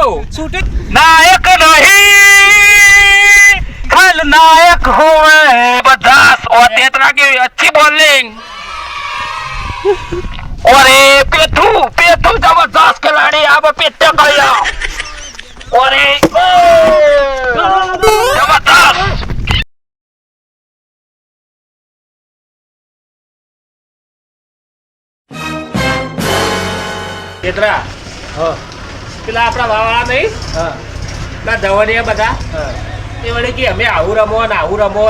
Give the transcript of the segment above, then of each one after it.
Shooting નાયક નહીં ખલનાયક હોવે બધા और तेतरा की अच्छी बॉलिंग और ये पेथू पेथू जबरदस्त खिलाड़ी अब पेटे गया और ये ओ, जबरदस्त ચેતરા પેલા આપણા વાવાળા નહીં? ના ધવનિયા બધા. એ વળી કે અમે આવું રમો ને આવું રમો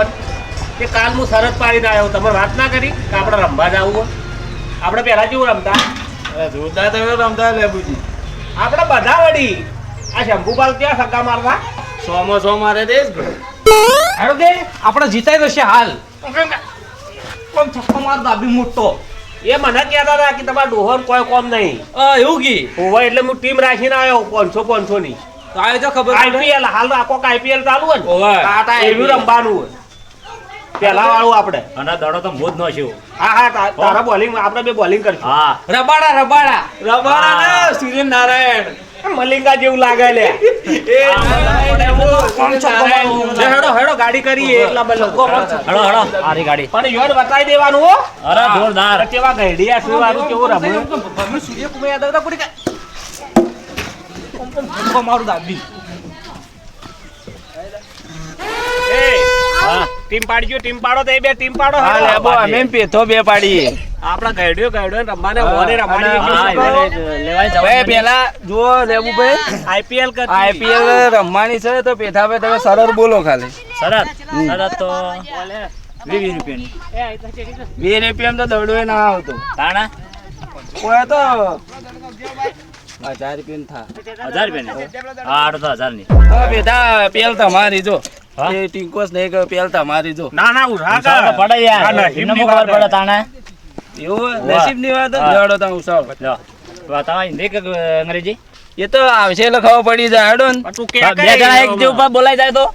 કે કાલ હું શરત પાડીને આવ્યો. તમે વાત ના કરી કે આપણે રમવા જવું આવું આપણે પહેલાં કેવું રમતા? જોતા તમે રમતા લેબુજી આપણે બધા વળી. આ શંભુપાલ ક્યાં સક્કા મારતા? સોમો સો મારે દે હેડો કે આપણે જીતાઈ દશે હાલ. કોણ છક્કો માર દાબી મોટો. એ મને કહેતા હતા કે તમારા ડોહન કોઈ કોમ નહીં. એવું કી? હોવા એટલે હું ટીમ રાખીને આવ્યો પાંચસો પાંચસો ની તો આવે તો ખબર. આઈપીએલ હાલ આખો આઈપીએલ ચાલુ હોય ને. એવી રમવાનું હોય. પેલા વાળું આપણે. અને દડો તો મોજ નો છે. હા હા તારા બોલિંગ આપણે બે બોલિંગ કરશું. હા. Rabada Rabada. રબાડા ને સૂર્ય નારાયણ મલિંગા જેવું લાગે લે. હેડો હેડો ગાડી કરીએ એટલા બધા લોકો હળો હળો આરી ગાડી. પણ યોડ બતાવી દેવાનું હો. અરે જોરદાર. કેવા ગઈડિયા છે વાળું કેવું રમે ભગવાન સૂર્યકુમાર યાદવ મારું દાબી એ હા. ટીમ પાડજો ટીમ પાડો તો એ બે ટીમ પાડો. હા. લેબો અમે પેથો બે પાડીએ. આપણા ગઈડિયો ગઈડિયો રમવાને ઓને. જ લેવાય પેલા જુઓ લેબુ ભાઈ આઈપીએલ કરતી. આઈપીએલ રમવાની છે તો પેથા ભાઈ તમે સરળ બોલો ખાલી. શરત શરત તો વીસ રૂપિયાની. વીસ રૂપિયા તો દડો ના આવતો. તાણા? કોઈ તો હજાર રૂપિયા થા. હજાર રૂપિયાની હા આઠ તો હજારની. તો પેલ તમારી જો. એ ટિંકોસ નહીં પેલ તમારી જો. ના ના ઉઠા ઉછાળ પડે યાર. ના, ના, હિન્દી ખબર પડે તાણા. એવું નસીબની વાત જડો તમે ઉસાવ. લો બતાવો હિન્દી કે અંગ્રેજી? એ તો આવશે એટલે ખબર પડી જાય. હેડો બે જણા એક જે બોલાઈ જાય તો?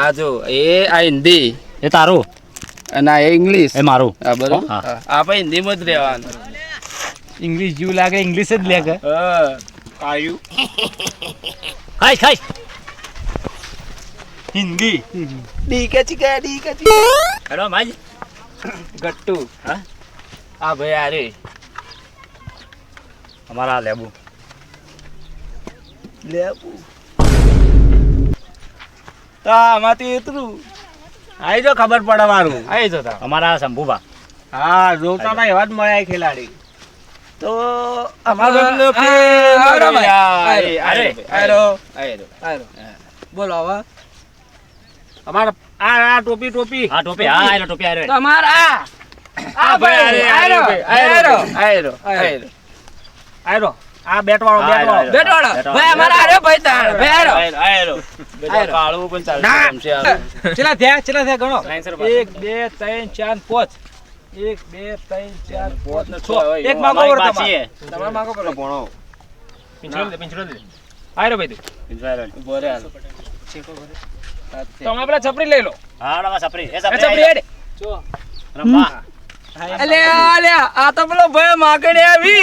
આ જો એ આ હિન્દી. એ તારું? અને આ ઇંગ્લિશ. એ મારું. બરોબર. આપણે હિન્દીમાં જ રહેવાનું. ઇંગ્લિશ જીવ લાગે ઇંગ્લિશ જ લે કે. હા કાયું ખાઈશ ખાઈશ. હિન્દી. ડી કે ચીકા ડી કે ચીકા હેલો માજ. ગટ્ટુ. હા? આ ભાઈ આરે અમારા લેબુ. લેબુ. તો આમાંથી એટલું આઈ જો ખબર પડે મારું. આવી જતા અમારા શંભુભા. હા જોતા ના એવા જ મળ્યા ખેલાડી. તો આ, આ, ભાઈ. બોલો હવે અમારા આ આ ટોપી ટોપી હા ટોપી હા આયરો ટોપી આયરો તમારા આ ભાઈ આરે, આરો, આરો, આરો, આરો. આયરો આ બેટ વાળો બેટ વાળો બેટ વાળો ભાઈ અમારા આરે ભાઈ તાણ ભાઈ આરો આયરો આરો. કાળું પણ ગમશે આરો. ચેલા થયા ચલા થયા ગણો ત્રણસો રૂપિયા. એક બે ત્રણ ચાર પાંચ એક બે ત્રણ ચાર પાંચ છ. એક માગો અમારી તમારે. તમારે માગો કરો ભણો. પિંચરોલ દે પિંચરોલ દે. આયરો ભાઈ તું. ત્રણસો આયરો. ઊભો રહે હાલો. તો પેલા છપરી લઈ લો. હા હળો, સપરી એ છપરી આયરો. હેડે. રમવા. અલે અલે આ તો પેલો ભાઈ માગડે આવી.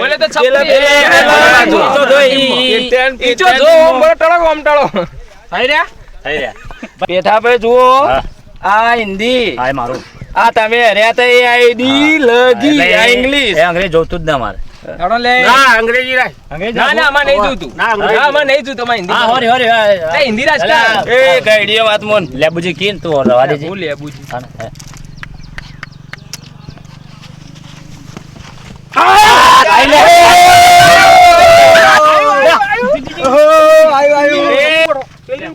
બોલે તો છપરી બે એ, જો તો જો ઈ- ઈ- ઈ ઈ જો જો ઓમ બોલો ટળો ઓમ ટળો. થઈ રહ્યા? થઈ રહ્યા. પેઠા ભાઈ જુઓ. હા. આ હિન્દી આ મારું આ તમે હર્યા તા એ આઈડી લગી આ ઇંગ્લિશ એ અંગ્રેજી જોતું જ ના મારે લે ના અંગ્રેજી રાખ ના ના આમાં નહીં જોતું ના, આમાં નહીં જોતું અમારે હિન્દી હા હોરી હોરી હિન્દી રાજકારણ. એ ગાઈડીઓ વાત મોન લેબુજી કીન તું રવા દેજે હું લેબુજી હા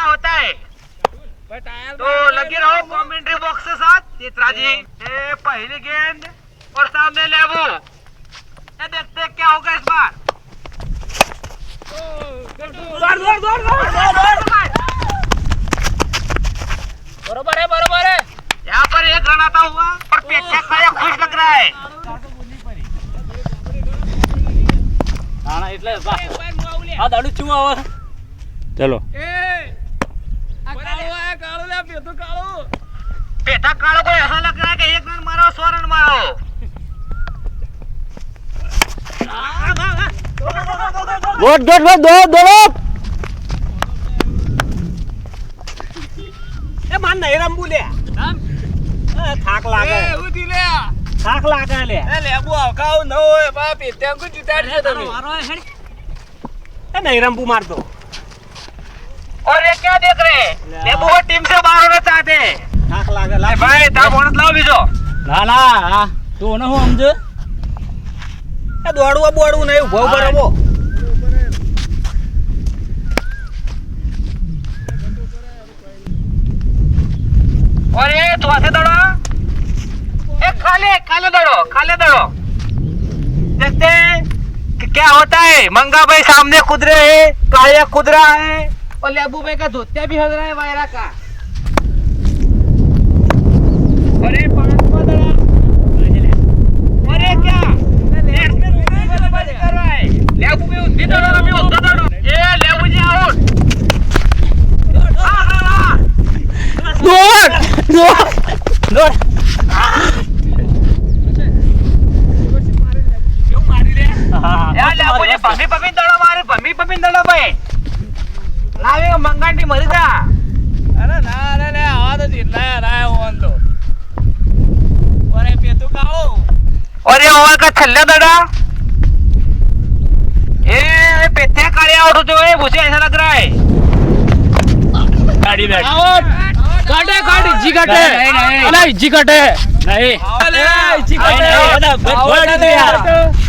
क्या होता है? तो लगे रहो कमेंट्री बॉक्स के साथ चित्रा जी पहली गेंद और सामने लेबू ये देखते क्या होगा इस बार। बरोबर है है। यहाँ पर एक रन आता हुआ और खुश लग रहा है। લે પેતો કાળો. પેતા કાળો કોઈ હલ કરે કે એક રન મારો સો રન મારો. દોડ દોડ દોડ દોડ દોડ એ માન નહીં રમવું લે થાક લાગે. એ ઉધી લે. થાક લાગે લે. એ મારતો और ये क्या देख रहे हैं लेबू को टीम से बाहर होना चाहते हैं થાક લાગે अरे લાગે भाई ता बोनस लाओ बीजो ના ના હા તું ને હું સમજ એ દોડવું બોડવું નહીં ઉભો ઉભો રમો और ये चौथे दड़ो एक खाले खाले दड़ो खाले दड़ो देखते हैं कि क्या होता है मंगा भाई सामने कूद रहे हैं कालिया कूद रहा है ઓલે અબુભાઈ કા ધોત્યા બી હજરાય વાયરા કા. અરે પાંચ પદડા અરે ક્યાં? લેવું પી ઉંધી દડો મે ઉંધો દડો. એ લેવું જી આઉટ દોડ ભમી દડો મારે ભમી પમીન દડો ભાઈ. લાવે મંગાંડી મરી જા અરે ના અરે ને આવા તો જેટલા યાર આયા હોન તો ઓરે પેતું કાળો और ये ओवर का छल्ला दड़ा ये पेथे काले आउट जो है मुझे ऐसा लग रहा है ગાડી બેઠ આઉટ કાટે કાટી જી કાટે નહીં, નહીં. અલે જી કાટે નહીં અલે જી નહીં, નહીં,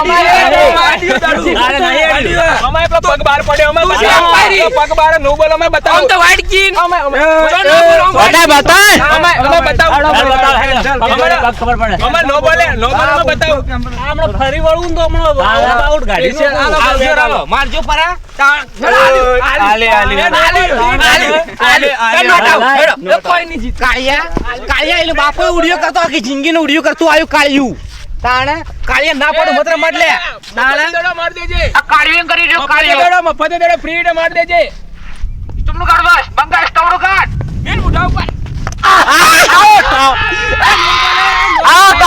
પગ બહાર પડ્યો અમે પગ બહાર નો બોલ અમે બતાવો. આમ તો વાઈટ કીન અમે અમે બતાય. અમે અમે બતાવ, હાલ. પગ અમારે- પગ ખબર પડે. અમે નો બોલે નો બોલે અમે બતાવો. હમણાં ફરી વળવું તો હમણાં હા, હા. આઉટ ગાડી. નો. આવજો મારજો પરા. આલે આલે આલે આલે આલે કોઈ નહીં જીત કાળિયા કાળિયા એટલે બાપો ઉડિયો કરતો આખી જિંદગી નો ઉડિયો કરતો આવ્યું કાળિયું. તાણે કાળિયા ના પડું મતરે મત તાણે દડો માર દેજે. આ કાળિયું કરી જો કાળિયો દડો મફતે દડો ફ્રી માર દેજે. તુમનું કાઢ બસ બંગા સ્ટોર કાઢ. બેન ઉઠાવ પર out out out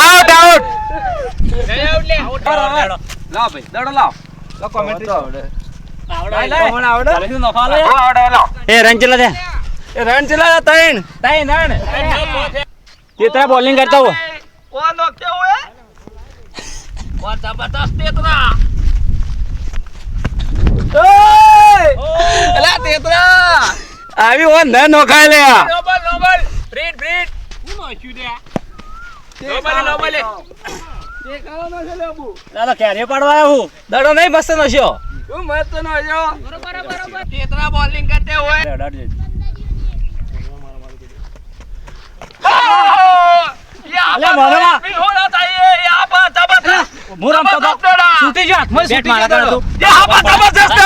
out out લે લાવ ભાઈ દડો લાવ લો કોમેન્ટ્રી આવડે. કોણ આવડે શું નફા લે? ઓ એ રન ચલા દે એ રન ચલા તૈન તૈન રન તેતરા બોલિંગ કરતા હો ઓ નો કે હોય ઓ જબરદસ્ત તેતરા અલા તેતરા આવી ઓન ન નોખાય લે નો બોલ નો બોલ બ્રીડ બ્રીડ નો બોલે નો બોલે દાદા ક્યારે પાડવા આવ્યો હું દડો નહીં મસ્ત નશ્યો તું મસ્ત નશ્યો બરોબર બરોબર તેતરા બોલિંગ કરતે હોય લે, होना चाहिए यहाँ पर जबरदस्त मुरम छूटी जा बेट मारा कर तू यहाँ पर जबरदस्त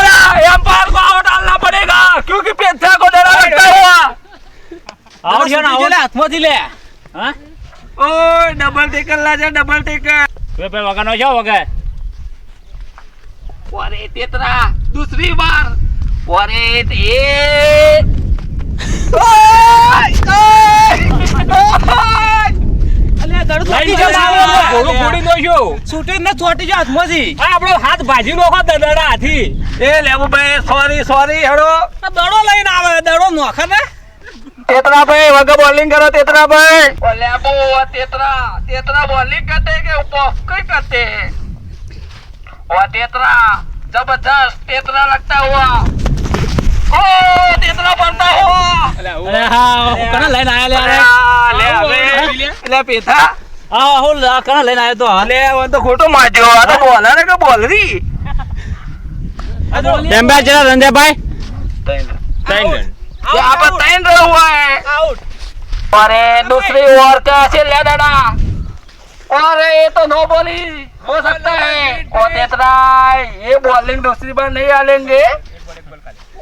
एम्पायर को आउट डालना पड़ेगा क्योंकि पेंथर को डरा लगता हुआ आउट जो ना आउट हाथ में ले हां ओ डबल टेकल ला जा डबल टेकल वे पे वगन हो जाओ वगन अरे तेतरा दूसरी बार अरे ए ઓ તેતરા જબરદસ્ત તેતરા લગતા હુઆ તેતરા પડતા લઈને આયા લે લે પેથા. હા, હું લ- કને લઈને આયો તો હાલ. લે વન તો ખોટો માર્યો આ તો બોલર કે બોલરી ટેમ્પા ચલા રંજાભાઈ ત્રણ रन यहाँ पर तीन रन हुआ है આઉટ और ये दूसरी ओवर कैसे ले डाला और ये तो नो बॉली हो सकता है और इतना ये बॉलिंग दूसरी बार नहीं डालेंगे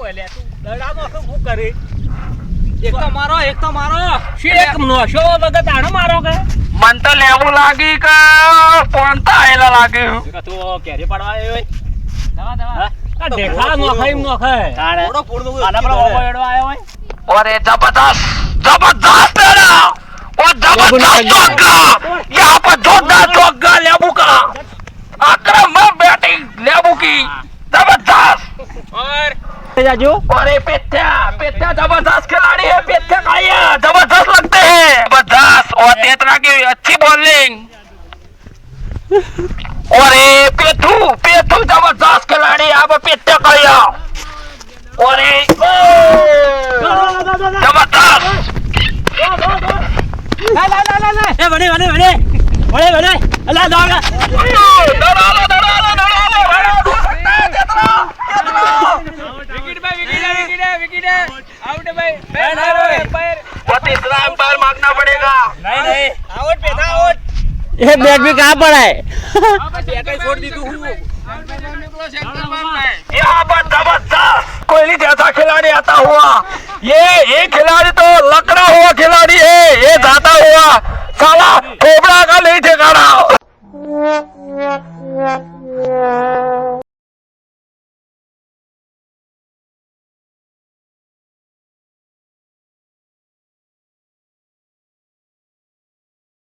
ઓલે તું દડામાં શું શું કરી એક તો મારો એક તો મારો એક નોશો વગર તાણે મારો કે मन तो लेबू लागी का पौनता आयला लागी તું કેરી પડવા આવ્યો હોય દવા દવા આ દેખા નોખાઈ નોખાય તાણે થોડો પૂરતો આના પર ઓકો એડો આવ્યો હોય और ये जबरदस्त जबरदस्त तेरा और जबरदस्त चौका यहाँ पर जोरदार चौका लेबू का आक्रामक बैटिंग लेबू की जबरदस्त और જાજો और ये पेथ्या पेथ्या जबरदस्त खिलाड़ी है पेथ्या का ये जबरदस्त लगते हैं जबरदस्त और तेतरा की अच्छी बॉलिंग और ये पेथू पेथू जबरदस्त खिलाड़ी आप पेट्टे कहिया और ये जबरदस्त ला ला ला ला ए बने बने बने बने बने अल्लाह दौड़ दौड़ એ બેટ ભી કહાં પડાય બેટ છોડ દીધું હું નીકળો સેન્ટર માં यहाँ पर जबरदस्त कोहली जैसा खिलाड़ी आता हुआ ये ये खिलाड़ी तो लकड़ा हुआ खिलाड़ी है ये जाता हुआ साला कोबरा का नहीं ठिकाना